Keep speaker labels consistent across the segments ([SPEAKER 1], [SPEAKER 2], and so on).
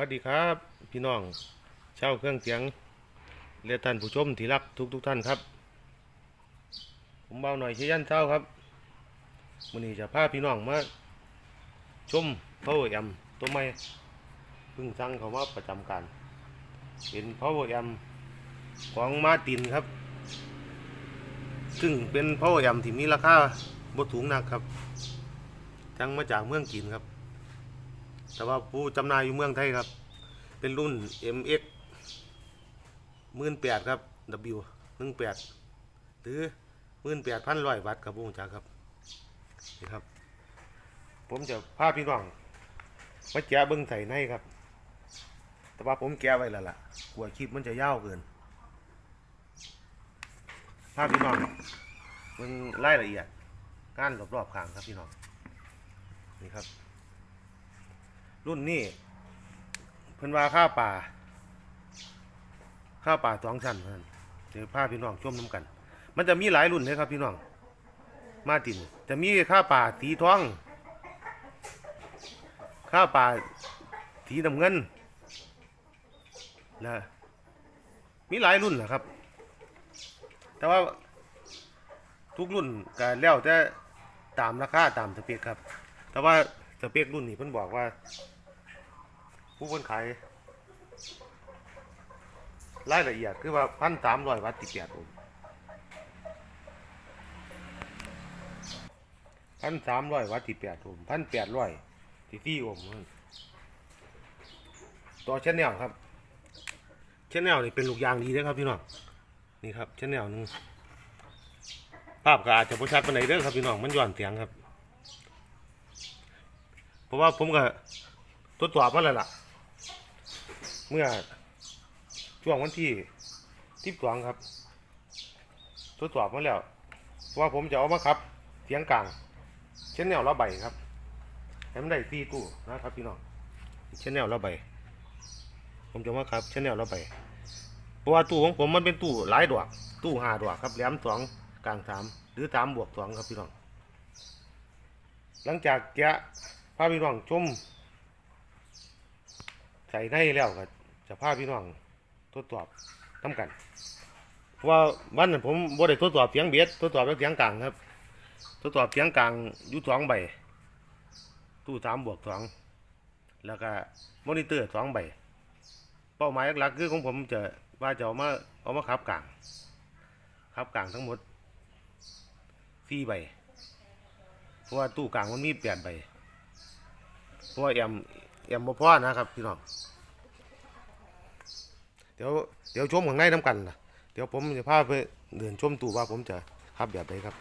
[SPEAKER 1] วัสดีครับ พี่น้องเช่าวเครื่องเสียงและท่านผู้ชมที่รักทุกทุกท่านครับ ผมเบาหน่อยเชยยันเช้าครับวันนี้จะพาพี่น้องมาชมพาวเวอร์แอมตัวใหม่เพิ่งสั่งเขามาประจำการเป็นพาวเวอร์แอมของมาตินครับ ซึ่งเป็นพาวเวอร์แอมที่มีราคาบ่ถูกนักครับสั่งมาจากเมืองจีนครับ แต่ว่าผู้จำหน่ายอยู่เมืองไทยครับ เป็นรุ่น MX หมื่นแปดครับ W หนึ่งแปดหรือหมื่นแปดพันร้อยวัตต์ครับพวกจ้าครับนี่ครับ ผมจะพาพี่น้องมาแกะเบิ้งใส่ในครับ แต่ว่าผมแกะไว้แล้วล่ะกลัวคลิปมันจะยาวเกินพาพี่น้องเบิ้งรายละเอียดการรอบๆข้างครับพี่น้องนี่ครับ รุ่นนี้เพิ่นว่าค่าป่าค่าป่าสองชั้นเพิ่นเดี๋ยวพาพี่น้องชมน้ำกัน มันจะมีหลายรุ่นเลยครับพี่น้อง มาติน จะมีค่าป่าสีทองค่าป่าสีน้ำเงินนะมีหลายรุ่นนะครับ แต่ว่าทุกรุ่นก็แล้วแต่ตามราคาตามสเปคครับ แต่ว่าสเปครุ่นนี้เพิ่นบอกว่า ผู้คนขายรายละเอียดคือว่าพันสามร้อยวัตต์ติแปดโอห์มพันสามร้อยวัตต์ติแปดโอห์มพันแปดร้อยที่ที่โอห์มนั่นต่อชแนลครับชแนลนี่เป็นลูกยางดีนะครับพี่น้องนี่ครับชแนลหนึงภาพก็อาจจะประชัดปานไหนเด้อครับพี่น้องมันย้อนเสียงครับ เพราะว่าผมก็ทดสอบมาแล้วล่ะ เมื่อช่วงวันที่ที่สองครับทดสอบมาแล้วเพราะว่าผมจะเอามาครับเสียงกลาง เช่นแนวละใบครับให้มันได้สี่ตู้นะครับพี่น้องเช่นแนวละใบผมจะมาครับเช่นแนวละใบเพราะว่าตู้ของผมมันเป็นตู้หลายดอกตู้ห้าดอกครับแหลมสองกลางสามหรือสามบวกสองครับพี่น้องหลังจากแกะพาพี่น้องชมใส่ในแล้วก็ จะพาพี่น้องทดสอบทำกันเพราะว่าวันนั้นผมบ่ได้ทดสอบเสียงเบียดทดสอบแล้วเสียงกลางครับทดสอบเสียงกลางอยู่สองใบ ตู้สามบวกสองแล้วก็มอนิเตอร์สองใบ เป้าหมายหลักคือของผมจะว่าจะเอามาเอามาขับกลางขับกลางทั้งหมดสี่ใบเพราะว่าตู้กลางมันมีแปดใบเพราะว่าแอมแอมบ่พอนะครับพี่น้อง เดี๋ยวเดี๋ยวชมข้างในน้ำกันล่ะเดี๋ยวผมจะพาไปเดินชมตู้ว่าผมจะขับแบบไหนครับ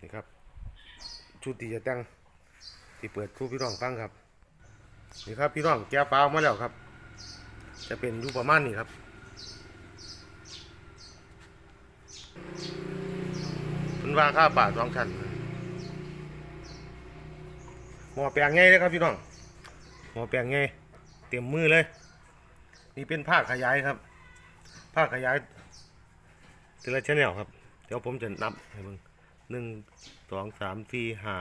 [SPEAKER 1] นี่ครับชุดที่จะแต่งที่เปิดคู่พี่น้องฟังครับนี่ครับพี่น้องแก้ฟ้ามาแล้วครับ จะเป็นอยู่ประมาณนี้ครับมันว่าค่าป่าสองชั้นหมอแปลงไงเลยครับพี่น้องหมอแปลงไงเต็มมือเลย นี่เป็นผ้าขยายครับผ้าขยายทีละชแนลครับ เดี๋ยวผมจะนับให้มึงหนึ่งสองสามสี่ห้า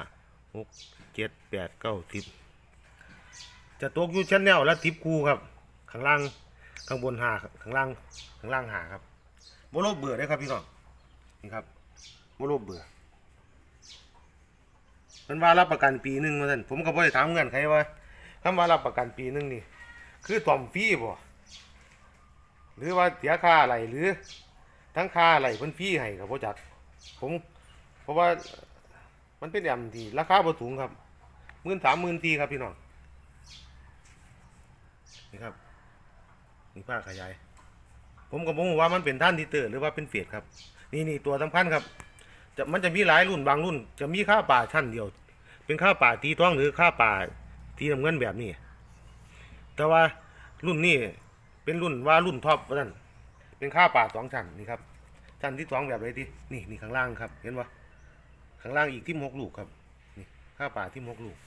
[SPEAKER 1] หกเจ็ดแปดเก้าสิบจะตกอยู่ชแนลละทิปคูครับ ข้างล่างข้างบนหาข้างล่างข้างล่างหาครับโมโลบเบื่อได้ครับพี่น้องนี่ครับโมโลบเบื่อมันว่ารับประกันปีหนึ่งมาท่านผมก็บ่ได้ถามเงื่อนไขว่าคำว่ารับประกันปีหนึ่งนี่ คือต่อมฟรีบ่ หรือว่าเสียค่าอะไรหรือทั้งค่าอะไรเพิ่นฟรีให้กับบ่จักผมเพราะว่ามันเป็นแอมที่ราคาบ่สูงครับหมื่นสามหมื่นสี่ครับพี่น้องนี่ครับนี่ป้าขยาย ผมก็บ่รู้ว่ามันเป็นท่านที่เตอร์หรือว่าเป็นเฟียดครับ นี่นี่ตัวสำคัญครับ จะมันจะมีหลายรุ่นบางรุ่น จะมีค่าป่าชั้นเดียว เป็นค่าป่าตีท้องหรือค่าป่าตีน้ำเงินแบบนี้ แต่ว่ารุ่นนี้ เป็นรุ่นว่ารุ่นท็อปว่านั่นเป็นค่าป่าสองชั้นนี่ครับชั้นที่สองแบบไหนที่นี่นี่ข้างล่างครับ เห็นปะข้างล่างอีกที่มกลูกครับ นี่ค่าป่าที่มกลูก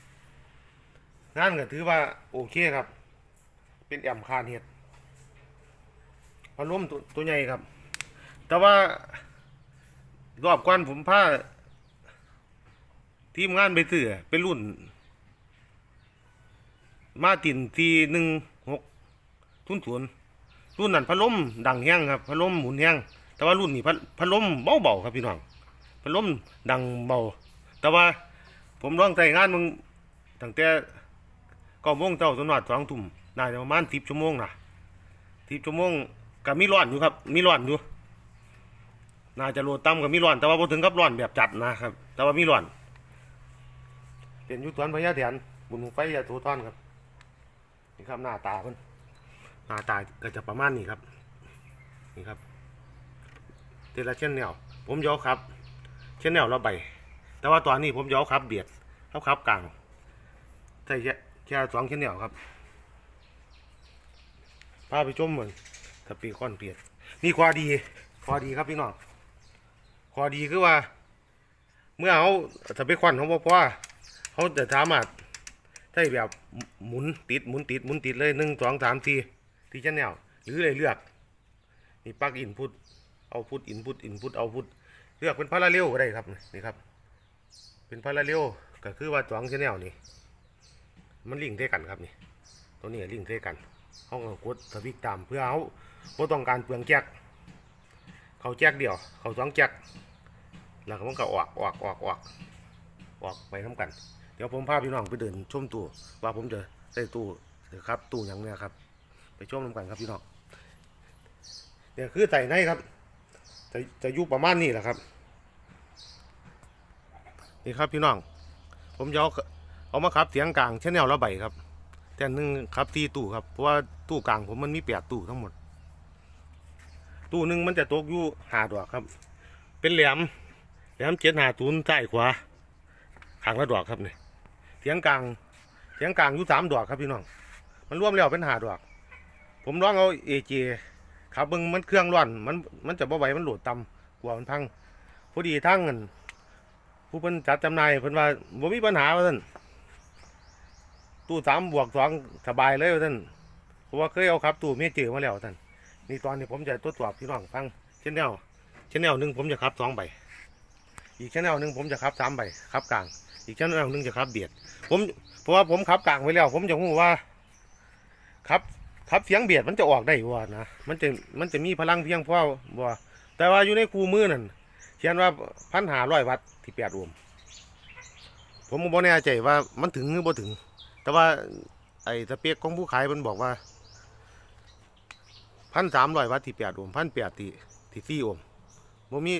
[SPEAKER 1] งานก็ถือว่าโอเคครับ เป็นแอมคานเห็ดพัดลมตัวตัวใหญ่ครับ แต่ว่ารอบก่อนผมพาทีมงานไปซื้อเป็นรุ่น มาตินทีหนึ่ง ทุนศูนรุ่นนั้นพัดลมดังแห้งครับพัดลมหมุนแห้งแต่ว่ารุ่นนี้พัดพัดลมเบาเบาๆครับพี่น้องพัดลมดังเบา แต่ว่าผมลองใช้งานมึงตั้งแต่เก้าโมงเจ้าจนหอดสองทุ่มน่าจะประมาณสิบชั่วโมงนะสิบชั่วโมงก็มีร้อนอยู่ครับ มีร้อนอยู่น่าจะโลดต่ำกับมีร้อน แต่ว่าพอถึงกับร้อนแบบจัดนะครับ แต่ว่ามีร้อนเป็นยุตวนพญาแถนบุญไฟยาโททอนครับนี่ครับหน้าตาเพิ่น หน้าตาก็จะประมาณนี้ครับ นี่ครับเทละเช่นแนวผมยอครับ เช่นแนวละใบ แต่ว่าตอนนี้ผมยอครับ เบียดครับครับกลางใส่แค่สองเช่นแนวครับพาไปชมเหมือนสปีคอนเปียดนี่ความดีความดีครับพี่น้องความดีคือว่า เมื่อเขาสปีคอนเขาบอกว่าเขาจะสามารถได้แบบหมุนติดหมุนติดหมุนติดเลยหนึ่งสองสามสี่ ที่ชแนลหรือเลยเลือกนี่ปลักอินพุตเอาพุตอินพุตอินพุตเอาพุตเลือกเป็นพาราเรลก็ได้ครับนี่ครับ เป็นพาราเรลก็คือว่าสองชแนลนี่มันลิงก์ด้กันครับนี่ตัวนี้ลิงก์ด้กันเขาก็กดสวิตตามเพื่อเขาบ่ต้องการเปลืองแจ็คเขาแจ็คเดียว เขาสองแจ็คแล้วก็มันก็ออกออกออกออกออกไปน้ำกัน เดี๋ยวผมพาพี่น้องไปเดินชมตู้ว่าผมจะได้ตู้ครับตู้อย่างเนี้ยครับ ไปชมน้ำกันครับพี่น้องเนี่ยคือใส่ในครับ จะจะยู่ประมาณนี้แหละครับ นี่ครับพี่น้อง ผมจะเอาเอามาขับเสียงกลางเช่นแนวละใบครับ แต่หนึ่งครับตีตู้ครับ เพราะว่าตู้กลางผมมันมีแปดตู้ทั้งหมด ตู้หนึ่งมันจะตกอยู่หาดอกครับ เป็นแหลมแหลมเจ็ดหาศูนใต้ขวาขางละดอกครับเนี่ยเสียงกลางเสียงกลางอยู่สามดอกครับพี่น้อง มันรวมแล้วเป็นหาดอก ผมลองเอาเอเจขับเบิ้งมันเครื่องร้อนมันมันจะบ่ไหวมันโหลดต่ำกลัวมันพังพอดีทั้งเงินผู้เพิ่นจัดจำหน่ายเพิ่นว่าบ่มีปัญหาว่าท่านตู้สามบวกสองสบายเลยว่าท่านเพราะว่าเคยเอาครับตู้เมเจอมาแล้วท่านนี่ตอนนี้ผมจะทดสอบพี่น้องฟังเช่นแนวเช่นแนวหนึ่งผมจะขับสองใบอีกเชนแนลหนึ่งผมจะขับสามใบขับกลาง อีกเชนแนลหนึ่งจะขับเบียด ผมเพราะว่าผมขับกลางไว้แล้ว ผมจะรู้ว่าขับ ขับเสียงเบียดมันจะออกได้บ่นะมันจะมันจะมีพลังเพียงพอบ่แต่ว่าอยู่ในคูมือนั่นเขียนว่าพันหาร้อยวัตที่แปดโอมผมก็บ่แน่ใจว่ามันถึงหรือบ่ถึง แต่ว่า ไอ้สเปคของผู้ขายมันบอกว่าพันสามร้อยวัตที่แปดโอมพันแปดที่ที่สี่โอห์มบ่มี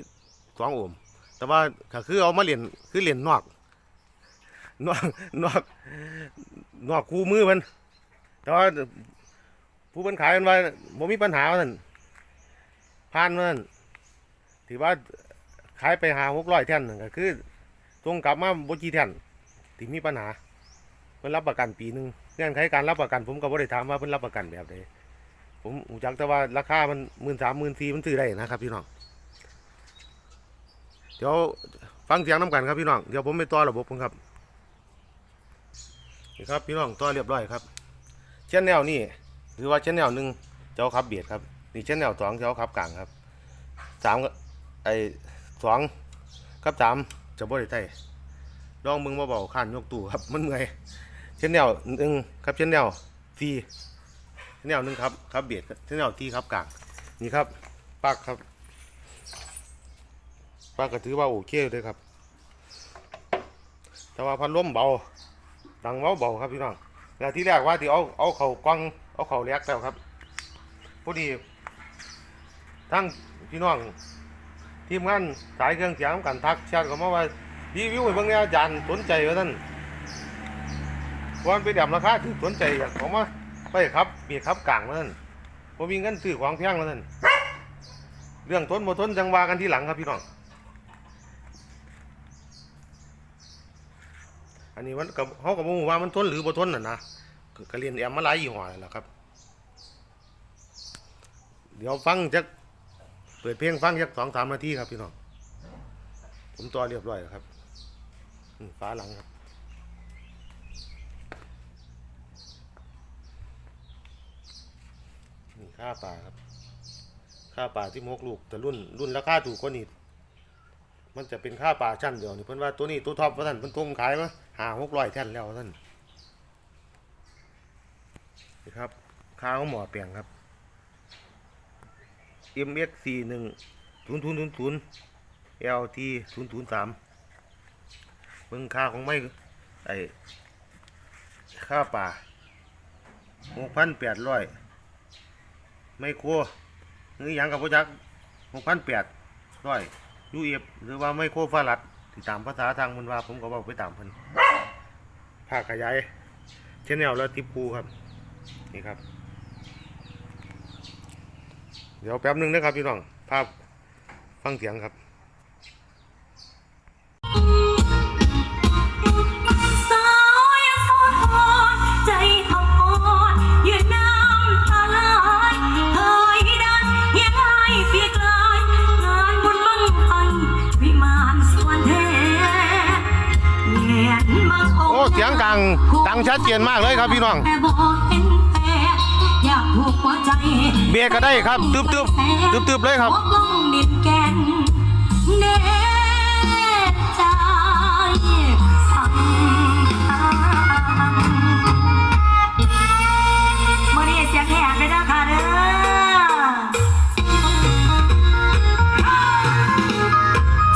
[SPEAKER 1] สองโอม แต่ว่าก็คือเอามาเหรียนคือเหรียนนอกนอกนอกนอกคูมือมันแต่ว่า ผู้เป็นขายมันว่าบ่มีปัญหาว่าท่านผ่านมันถือว่าขายไปหาหกร้อยแท่นก็คือตรงกลับมาบ่กี่แท่นที่มีปัญหาเพิ่นรับประกันปีหนึ่งเงื่อนไขการรับประกัน ผมก็บ่ได้ถามว่าเพิ่นรับประกันแบบใดผมรู้จักแต่ว่าราคามันหมื่นสามหมื่นสี่มันซื้อได้นะครับพี่น้องเดี๋ยวฟังเสียงน้ำกันครับพี่น้องเดี๋ยวผมไปต่อระบบผมครับนี่ครับพี่น้องต่อเรียบร้อยครับเช่นแนวนี่ หรือว่าเช่นแนวหนึ่งเจ้าขับเบียดครับนี่เช่นแนวสองเจ้าขับกลางครับสามไอสองกับสามจะบ่ได้ใต้ลองมึงมาเบาข้านยกตู้ครับมันเมื่อยเช่นแนวหนึ่งครับเช่นแนวสี่เช่นแนวหนึ่งครับครับเบียดเช่นแนวที่ครับกลางนี่ครับปักครับป้าก็ถือว่าโอเคเลยครับ แต่ว่าพัดลมเบาดังเบาเบาครับพี่น้องแล้วที่แรกว่าที่เอาเอาเข่ากว้าง เอาเข่าแลกแล้วครับพอดี ทั้งพี่น้องทีมงานสายเครื่องเสียงกันทักแชทก็มาว่ารีวิวให้เบิ่งแน่อาจารย์สนใจว่าท่านวันไปดับราคาถือสนใจอยากเขามาไปครับเบียดครับกลางว่าท่านผมมีเงินซื้อของแพงว่าท่านเรื่องทนบ่ทนจังวากันที่หลังครับพี่น้อง อันนี้มันกับเขากับมูว่ามันทนหรือบ่ทนน่ะนะ ก็เรียนแอมมาหลายยี่ห้อแล้วครับ เดี๋ยวฟังจักเปิดเพลงฟังจักสองสามนาทีครับพี่น้อง ผมตัวเรียบร้อยแล้วครับฟ้าหลังครับนี่ค่าป่าครับค่าป่าที่มกลูกแต่รุ่นรุ่นราคาถูกกว่านี้มันจะเป็นค่าป่าชั้นเดียวนี่เพิ่นว่าตัวนี้ตัวท็อปว่าท่านเพิ่นทงขายมาหาหกร้อยแท่นแล้วท่าน ครับข้าวหมอแปลงครับ MX 4 1 0 0 0 0 LT 0 0 3เบิ่งค่าของไม่ไอค่าป่าหกพันแปดร้อยไม่ครัวนี่ยังกับพจักหกพันแปดร้อยยูเอฟหรือว่าไม่ครฟารัดที่ตามภาษาทางมันว่าผมก็บอกไปตามเพิ่นภาคขยายเชนแนลแล้วทิปูครับ นี่ครับ เดี๋ยวแป๊บนึงนะครับพี่น้อง ภาพฟังเสียงครับ
[SPEAKER 2] เสีย
[SPEAKER 1] งดังดังชัดเจนมากเลยครับพี่น้อง
[SPEAKER 2] เห็นแต่อยากผูกหัวใจ
[SPEAKER 1] เบียร์ก็ได้ครับตึบตึบตึบตึบเลยครับ
[SPEAKER 2] พกลงดินแกนเน่ใจสั่งมื่อนี้เสียงแหบเลยนะคะเด้อ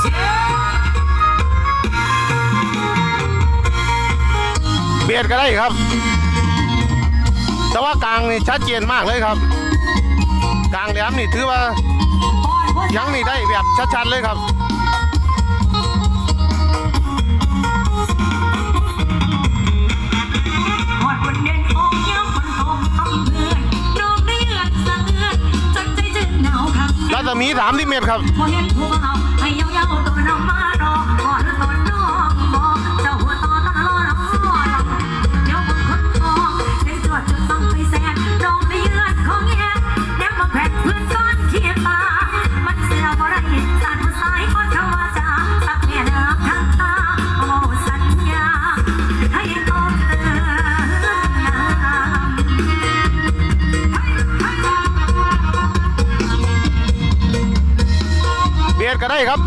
[SPEAKER 2] เจ้า
[SPEAKER 1] เบียดก็ได้ครับแต่ว่า กลางนี่ชัดเจนมากเลยครับ กลางแหลมนี่ถือว่าเสียังนี่ได้แบบชัดๆเลยครับ
[SPEAKER 2] หอดบนเด่นออกย้ำฝนตกทำเพื่อนน้องได้เลือดสะเอื้อนจนใจจืดหนาวครับ
[SPEAKER 1] รัศมีสามสิบเมตรครับ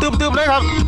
[SPEAKER 2] ก็ได้ค
[SPEAKER 1] รับตึบๆเลยครับ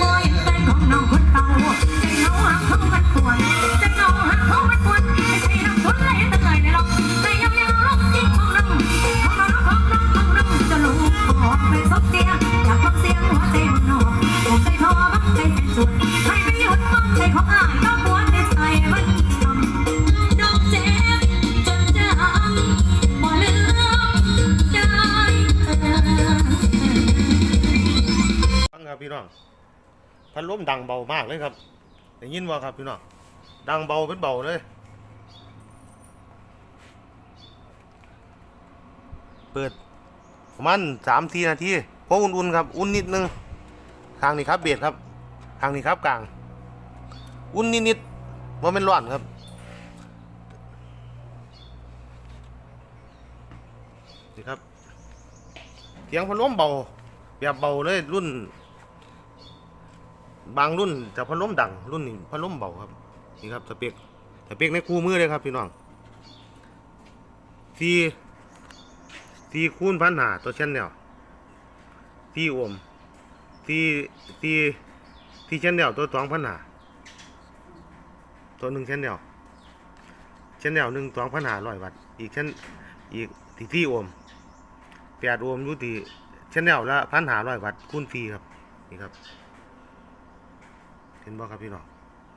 [SPEAKER 2] มอ พี่น้องพัดล
[SPEAKER 1] ม
[SPEAKER 2] ดังเบา
[SPEAKER 1] มากเลยครับได้ยินว่าครับพี่น้องดังเบาเป็นเบาเลย เปิดประมาณสามสี่นาทีเพราะอุ่นๆครับ อุ่นนิดนึงทางนี้ครับเบียดครับ ทางนี้ครับกลาง อุ่นนิดๆว่าเป็นร้อนครับนี่ครับเสียงพัดลมเบาแบบเบาเลยรุ่น บางรุ่นจะพัดลมดังรุ่นนี้พัดลมเบาครับนี่ครับสเปกสเปกในคู่มือเลยครับพี่น้องสี่สี่คูณพันหาตัวเช่นเนี่ยสี่อมสี่สี่สี่เช่นเดียวตัวสองพันหาตัวหนึ่งเช่นเดียวเช่นเดียวหนึ่งสองพันหาร้อยวัตต์อีกเช่นอีกที่สี่อมแปดโอห์มอยู่ที่ชแนลละพันหาร้อยวัตต์คูณฟรีครับนี่ครับ เห็นบ่ครับพี่น้อง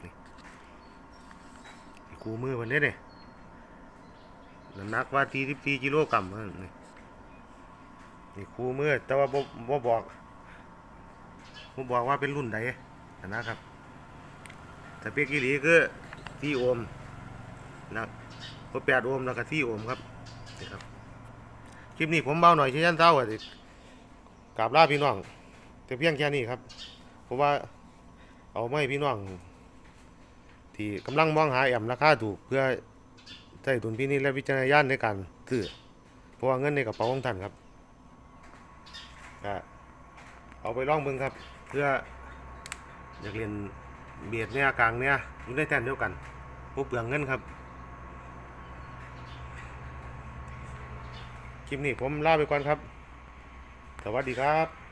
[SPEAKER 1] นี่คูมือวันนี้เนี่ยน้ำหนักว่าที่สิบสี่กิโลกรัมนี่นี่คูมือแต่ว่าบ่บ่บอกบ่บอกว่าเป็นรุ่นใดนะครับแต่เปียกอีหลีคือที่โอมนะก็แปดโอมแล้วก็ที่โอมครับนี่ครับคลิปนี้ผมเบาหน่อยเช่นเจ้าอะสิกราบลาพี่น้องแต่เพียงแค่นี้ครับเพราะว่า เอาไม่พี่น้อง ที่กำลังมองหาแอมราคาถูกเพื่อใช้ดุลพินิจและวิจารณญาณในการซื้อเพราะว่าเงินในกระเป๋าของท่านครับเอาไปลองเบิ่งครับ เพื่ออยากเรียนเบียดเนี่ยกลางเนี่ยอยู่ในแทนเดียวกันผู้เปลืองเงินครับ คลิปนี้ผมลาไปก่อนครับ สวัสดีครับ